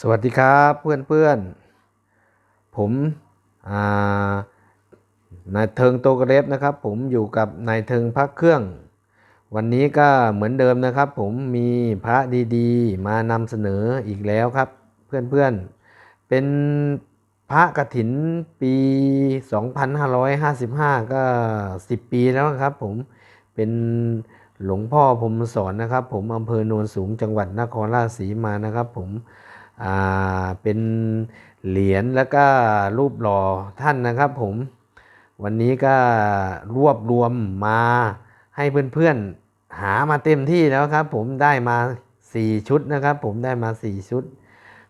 สวัสดีครับเพื่อนเพื่อนผมนายเทิงโตกระเล็บนะครับ ผมอยู่กับนายเทิงพักเครื่อง วันนี้ก็เหมือนเดิมนะครับ ผมมีพระดีๆ มานำเสนออีกแล้วครับ เพื่อนๆเป็นพระกฐินปี 2555 ก็ 10 ปีแล้วครับ ผมเป็นหลวงพ่อผมสอนนะครับ ผมอำเภอโนนสูงจังหวัดนครราชสีมานะครับ ผม เป็นเหรียญแล้วก็รูปหล่อท่านนะครับผมวันนี้ก็รวบรวมมาให้เพื่อนๆหามาเต็มที่แล้วครับ ผมได้มา 4 ชุดนะครับ ผมได้มา 4 ชุด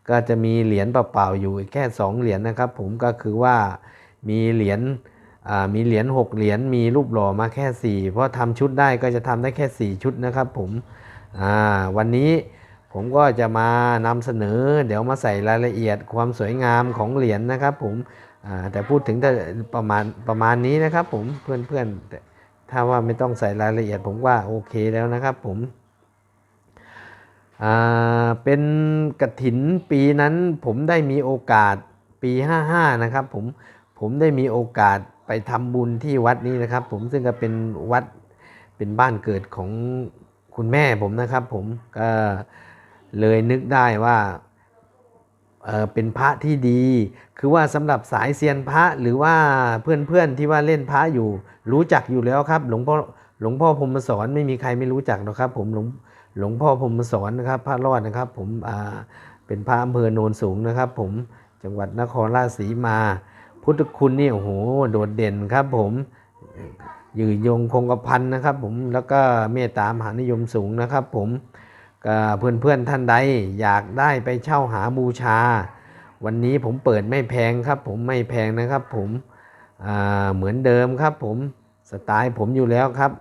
ก็จะมีเหรียญเปล่าๆอยู่แค่ 2 เหรียญนะครับ ผมก็คือว่ามีเหรียญมีเหรียญ6เหรียญมีรูปหล่อมาแค่ 4 เพราะทำชุดได้ก็จะทำได้แค่ 4 ชุดนะครับ ผมวันนี้ ผมก็จะมานำเสนอ เดี๋ยวมาใส่รายละเอียดความสวยงามของเหรียญนะครับ ผมแต่พูดถึงแต่ประมาณประมาณนี้นะครับ ผมเพื่อนๆแต่ถ้าว่าไม่ต้องใส่รายละเอียด ผมว่าโอเคแล้วนะครับ ผมเป็นกระถินปีนั้นผมได้มีโอกาสปี 55 นะครับ ผมผมได้มีโอกาสไปทำบุญที่วัดนี้นะครับ ผมซึ่งก็เป็นวัดเป็นบ้านเกิดของคุณแม่ผมนะครับ ผมก็ เลยนึกได้ว่าเออเป็นพระที่ดี คือว่าสำหรับสายเซียนพระหรือว่าเพื่อนๆที่ว่าเล่นพระอยู่ รู้จักอยู่แล้วครับ หลวงพ่อหลวงพ่อพรมสอนไม่มีใครไม่รู้จักหรอกครับ ผมหลวงหลวงพ่อพรมสอนนะครับ พระรอดนะครับ ผมอ่าเป็นพระอำเภอโนนสูงนะครับ ผมจังหวัดนครราชสีมา พุทธคุณนี่โอ้โหโดดเด่นครับ ผมยืนยงคงกระพันนะครับ ผมแล้วก็เมตตามหานิยมสูงนะครับ ผม ก็เพื่อนๆท่านใดอยากได้ไปเช่าหาบูชา วันนี้ผมเปิดไม่แพงครับ ผมไม่แพงนะครับ ผมเหมือนเดิมครับ ผมสไตล์ผมอยู่แล้วครับ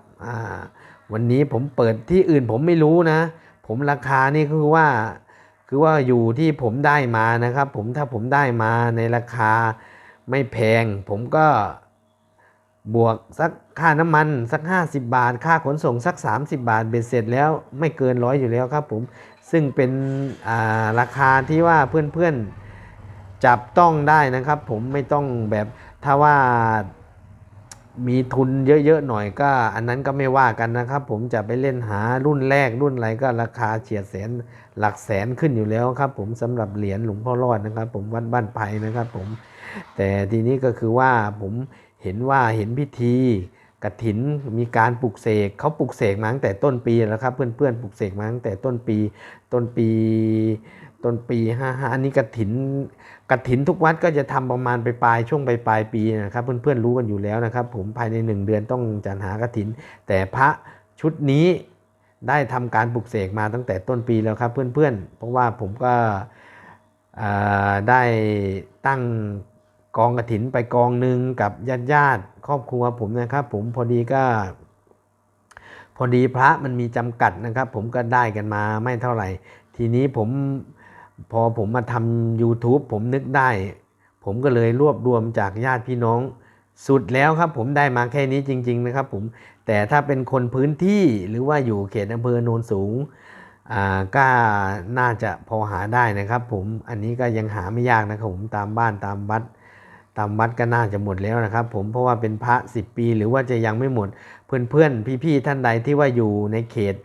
วันนี้ผมเปิดที่อื่นผมไม่รู้นะ ผมราคานี่คือว่าคือว่าอยู่ที่ผมได้มานะครับ ผมถ้าผมได้มาในราคาไม่แพง ผมก็ บวกสักค่าน้ำมันสัก 50 บาท ค่าขนส่งสัก 30 บาทเบ็ดเสร็จแล้วไม่เกินร้อยอยู่แล้วครับผมซึ่งเป็นาราคาที่ว่าเพื่อนๆจับต้องได้นะครับ ผมไม่ต้องแบบถ้าว่ามีทุนเยอะๆหน่อยก็ อันนั้นก็ไม่ว่ากันนะครับ ผมจะไปเล่นหารุ่นแรกรุ่นอะไรก็ราคาเฉียดแสนหลักแสนขึ้นอยู่แล้วครับ ผมสำหรับเหรียญหลวงพ่อรอดนะครับ ผมวัดบ้านไผ่นะครับ ผมแต่ทีนี้ก็คือว่าผม เห็นว่าเห็นพิธีกฐินมีการปลุกเสกเขาปลุกเสกมาตั้งแต่ต้นปีแล้วครับ เพื่อนๆปลุกเสกมาตั้งแต่ต้นปี ต้นปีต้นปีห้าห้าอันนี้กฐินกฐินทุกวัดก็จะทำประมาณไปปลายช่วงปลายปลายปีนะครับ เพื่อนๆรู้กันอยู่แล้วนะครับ ผมภายในหนึ่งเดือนต้องจัดหากฐิน แต่พระชุดนี้ได้ทำการปลุกเสกมาตั้งแต่ต้นปีแล้วครับเพื่อนๆ เพราะว่าผมก็ได้ตั้ง กองกฐินไปกองหนึ่งกับญาติญาติครอบครัวผมนะครับ ผมพอดีก็ พอดีพระมันมีจำกัดนะครับ ผมก็ได้กันมาไม่เท่าไหร่ ทีนี้ผมพอผมมาทำ YouTube ผมนึกได้ ผมก็เลยรวบรวมจากญาติพี่น้องสุดแล้วครับ ผมได้มาแค่นี้จริง ๆ นะครับ ผมแต่ถ้าเป็นคนพื้นที่หรือว่าอยู่เขตอำเภอโนนสูงก็น่าจะพอหาได้นะครับ ผมอันนี้ก็ยังหาไม่ยากนะครับผมตามบ้านตามวัด ตามวัดก็น่าจะหมดแล้วนะครับ ผมเพราะว่าเป็นพระ 10 ปี หรือว่าจะยังไม่หมด เพื่อนๆ พี่ๆ ท่านใดที่ว่าอยู่ในเขต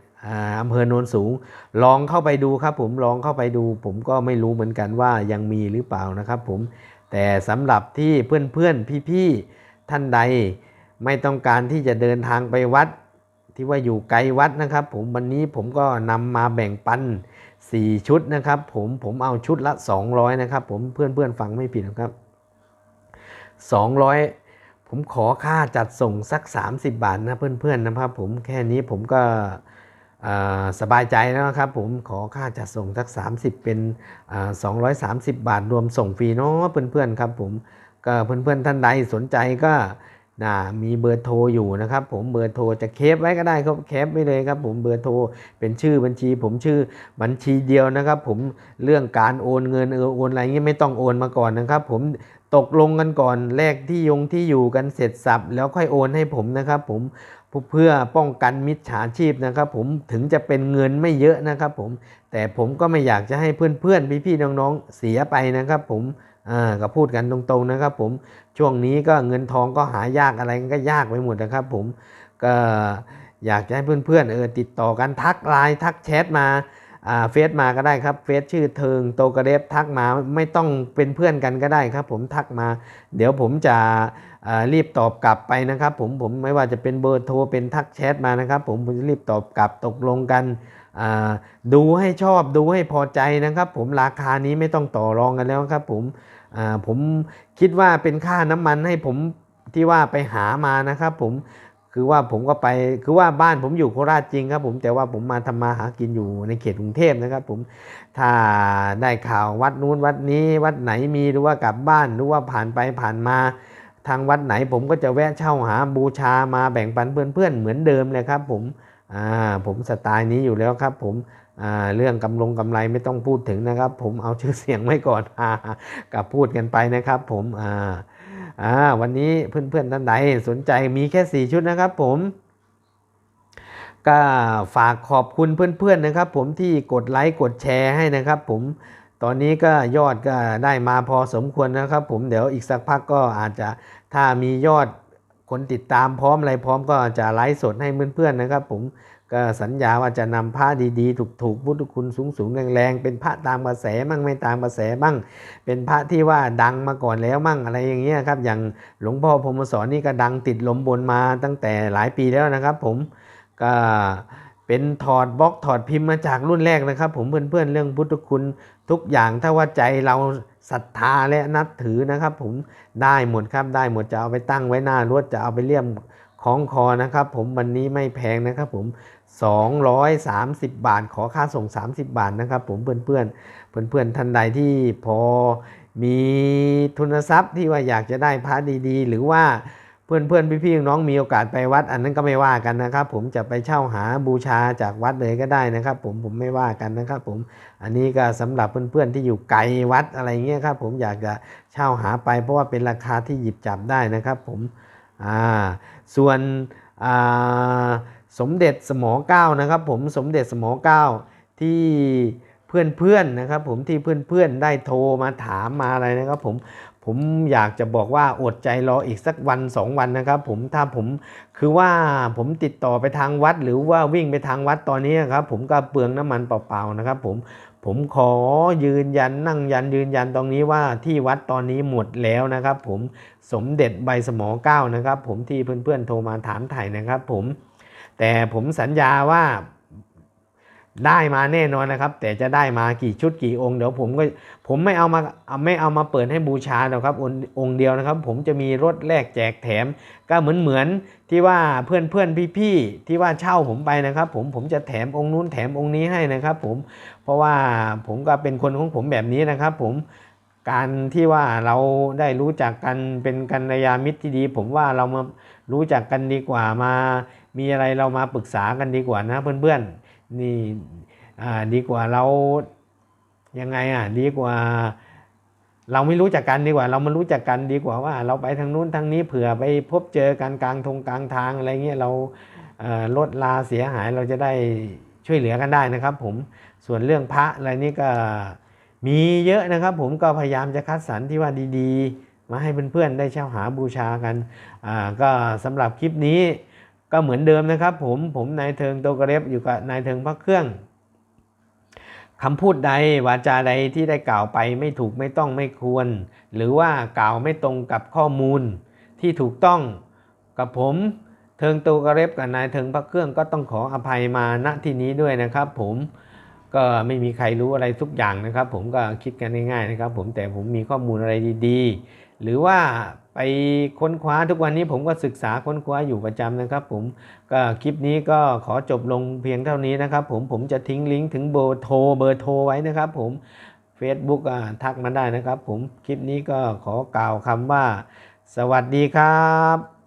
อำเภอโนนสูง ลองเข้าไปดูครับ ผมลองเข้าไปดู ผมก็ไม่รู้เหมือนกันว่ายังมีหรือเปล่านะครับผมแต่สำหรับที่เพื่อนๆ พี่ๆ ท่านใดไม่ต้องการที่จะเดินทางไปวัด ที่ว่าอยู่ไกลวัดนะครับ ผมวันนี้ผมก็นำมาแบ่งปัน 4 ชุดนะครับ ผมผมเอาชุดละ 200 นะครับ ผมเพื่อนๆ ฟังไม่ผิดนะครับ 200 ผมขอค่าจัดส่งสัก 30 บาทนะเพื่อนๆนะครับ ผมแค่นี้ผมก็สบายใจแล้วครับผมขอค่าจัดส่งสัก 30 เป็นอ่า230 บาทรวมส่งฟรีเนาะเพื่อนๆครับผมก็เพื่อนๆท่านใดสนใจก็ นะมีเบอร์โทรอยู่นะครับ ผมเบอร์โทรจะเคปไว้ก็ได้ครับเคปไว้เลยครับ ผมเบอร์โทรเป็นชื่อบัญชี ผมชื่อบัญชีเดียวนะครับ ผมเรื่องการโอนเงินเออโอนอะไรเงี้ยไม่ต้องโอนมาก่อนนะครับ ผมตกลงกันก่อนแลกที่ยงที่อยู่กันเสร็จสับแล้วค่อยโอนให้ผมนะครับ ผมเพื่อป้องกันมิจฉาชีพนะครับ ผมถึงจะเป็นเงินไม่เยอะนะครับ ผมแต่ผมก็ไม่อยากจะให้เพื่อนๆพี่ๆน้องๆเสียไปนะครับ ผม อ่าก็พูดกันตรงๆนะครับผมช่วงนี้ก็เงินทองก็หายากอะไรก็ยากไปหมดนะครับผมก็อยากจะให้เพื่อนๆเออติดต่อกันทักไลน์ทักแชทมาอ่าเฟซมาก็ได้ครับเฟซชื่อเทิงโตกระเดฟทักมาไม่ต้องเป็นเพื่อนกันก็ได้ครับ ผมทักมา เดี๋ยวผมจะรีบตอบกลับไปนะครับ ผมผมไม่ว่าจะเป็นเบอร์โทรเป็นทักแชทมานะครับ ผมผมจะรีบตอบกลับตกลงกันดูให้ชอบดูให้พอใจนะครับ ผมราคานี้ไม่ต้องต่อรองกันแล้วครับผมผมคิดว่าเป็นค่าน้ำมันให้ผมที่ว่าไปหามานะครับผมคือว่าผมก็ไปคือว่าบ้านผมอยู่โคราชจริงครับผมแต่ว่าผมมาทำมาหากินอยู่ในเขตกรุงเทพนะครับ ผมถ้าได้ข่าววัดนู้นวัดนี้ วัดไหนมีหรือว่ากลับบ้านหรือว่าผ่านไปผ่านมา ทางวัดไหนผมก็จะแวะเช่าหาบูชามาแบ่งปันเพื่อนๆเหมือนเดิมเลยครับ ผม อ่าผมสไตล์นี้อยู่แล้วครับ ผมอ่าเรื่องกำลงกำไรไม่ต้องพูดถึงนะครับ ผมเอาชื่อเสียงไว้ก่อนอ่ากับพูดกันไปนะครับ ผมอ่าอ่าวันนี้เพื่อนๆท่านใดสนใจมีแค่ 4 ชุดนะครับผมก็ฝากขอบคุณเพื่อนๆนะครับ ผมที่กดไลค์กดแชร์ให้นะครับ ผมตอนนี้ก็ยอดก็ได้มาพอสมควรนะครับ ผมเดี๋ยวอีกสักพักก็อาจจะถ้ามียอด คนติดตามพร้อมอะไรพร้อมก็จะไลฟ์สดให้เพื่อนๆนะครับ ผมก็สัญญาว่าจะนำพระดีๆ ถูกๆพุทธคุณสูงๆแรงๆเป็นพระตามกระแสมั่งไม่ตามกระแสบ้างเป็นพระที่ว่าดังมาก่อนแล้วมั่งอะไรอย่างเงี้ยครับอย่างหลวงพ่อพรมสอนนี่ก็ดังติดลมบนมาตั้งแต่หลายปีแล้วนะครับ ผมก็เป็นถอดบล็อกถอดพิมพ์มาจากรุ่นแรกนะครับ ผมเพื่อนๆเรื่องพุทธคุณทุกอย่างถ้าว่าใจเรา ศรัทธาและนับถือนะครับ ผมได้หมดครับได้หมดจะเอาไปตั้งไว้หน้ารถจะเอาไปเลี่ยมของคอนะครับ ผมวันนี้ไม่แพงนะครับ ผม 230 บาท ขอค่าส่ง 30 บาทนะครับ ผมเพื่อนเพื่อนเพื่อนเพื่อนท่านใดที่พอมีทุนทรัพย์ที่ว่าอยากจะได้พระดีๆ หรือว่า พื่อนเพื่อนพี่พี่ๆน้องมีโอกาสไปวัด อันนั้นก็ไม่ว่ากันนะครับ ผมจะไปเช่าหาบูชาจากวัดเลยก็ได้นะครับ ผมผมไม่ว่ากันนะครับ ผมอันนี้ก็สำหรับเพื่อนเพื่อนๆที่อยู่ไกลวัดอะไรเงี้ยครับ ผมอยากจะเช่าหาไป เพราะว่าเป็นราคาที่หยิบจับได้นะครับ ผมอ่าส่วนอ่าสมเด็จสมอเก้านะครับ ผมสมเด็จสมอเก้าที่ เพื่อนๆนะครับผมที่เพื่อนๆได้โทรมาถามมาอะไรนะครับผมผมอยากจะบอกว่าอดใจรออีกสักวันสองวันนะครับผมถ้าผมคือว่าผมติดต่อไปทางวัด หรือว่าวิ่งไปทางวัดตอนนี้ครับผมก็เปลืองน้ำมันเปล่าๆนะครับผมผมขอยืนยันนั่งยันยืนยันตรงนี้ว่าที่วัดตอนนี้หมดแล้วนะครับผมสมเด็จใบสมอเก้านะครับผมที่เพื่อนๆโทรมาถามถ่ายนะครับผมแต่ผมสัญญาว่า ได้มาแน่นอนนะครับ แต่จะได้มากี่ชุดกี่องค์เดี๋ยวผมก็ผมไม่เอามาไม่เอามาเปิดให้บูชาหรอกครับองค์องเดียวนะครับ ผมจะมีรถแลกแจกแถม ก็เหมือนเหมือนที่ว่าเพื่อนเพื่อนพี่พี่ๆที่ว่าเช่าผมไปนะครับ ผมผมจะแถมองค์นู้นแถมองค์นี้ให้นะครับ ผมเพราะว่าผมก็เป็นคนของผมแบบนี้นะครับ ผมการที่ว่าเราได้รู้จักกันเป็นกัลยามิตรที่ดี ผมว่าเรามารู้จักกันดีกว่ามา มีอะไรเรามาปรึกษากันดีกว่านะเพื่อนๆ นี่ดีกว่าเรายังไงอะดีกว่า เราไม่รู้จักกันดีกว่า เรามารู้จักกันดีกว่าว่า เราไปทางนู้นทางนี้เผื่อไปพบเจอกันกลางทงกลางทางอะไรเงี้ยเราลดลาเสียหายเราจะได้ช่วยเหลือกันได้นะครับ ผมส่วนเรื่องพระอะไรนี่ก็มีเยอะนะครับ ผมก็พยายามจะคัดสรรที่ว่าดี ๆ มาให้เพื่อนๆได้เช่าหาบูชากันอ่าก็สำหรับคลิปนี้ ก็เหมือนเดิมนะครับ ผมผมนายเทิงโตกระเร็บอยู่กับนายเทิงพระเครื่องคำพูดใดวาจาใดที่ได้กล่าวไปไม่ถูกไม่ต้องไม่ควร หรือว่ากล่าวไม่ตรงกับข้อมูลที่ถูกต้องกับผมเทิงโตกระเร็บกับนายเทิงพระเครื่องก็ต้องขออภัยมาณที่นี้ด้วยนะครับ ผมก็ไม่มีใครรู้อะไรทุกอย่างนะครับ ผมก็คิดกันง่ายๆนะครับ ผมแต่ผมมีข้อมูลอะไรดีๆ หรือว่าไปค้นคว้าทุกวันนี้ผมก็ศึกษาค้นคว้าอยู่ประจำนะครับ ผมก็คลิปนี้ก็ขอจบลงเพียงเท่านี้นะครับ ผมผมจะทิ้งลิงก์ถึงเบอร์โทรเบอร์โทรไว้นะครับ ผม Facebook อ่าทักมาได้นะครับ ผมคลิปนี้ก็ขอกล่าวคำว่า สวัสดีครับ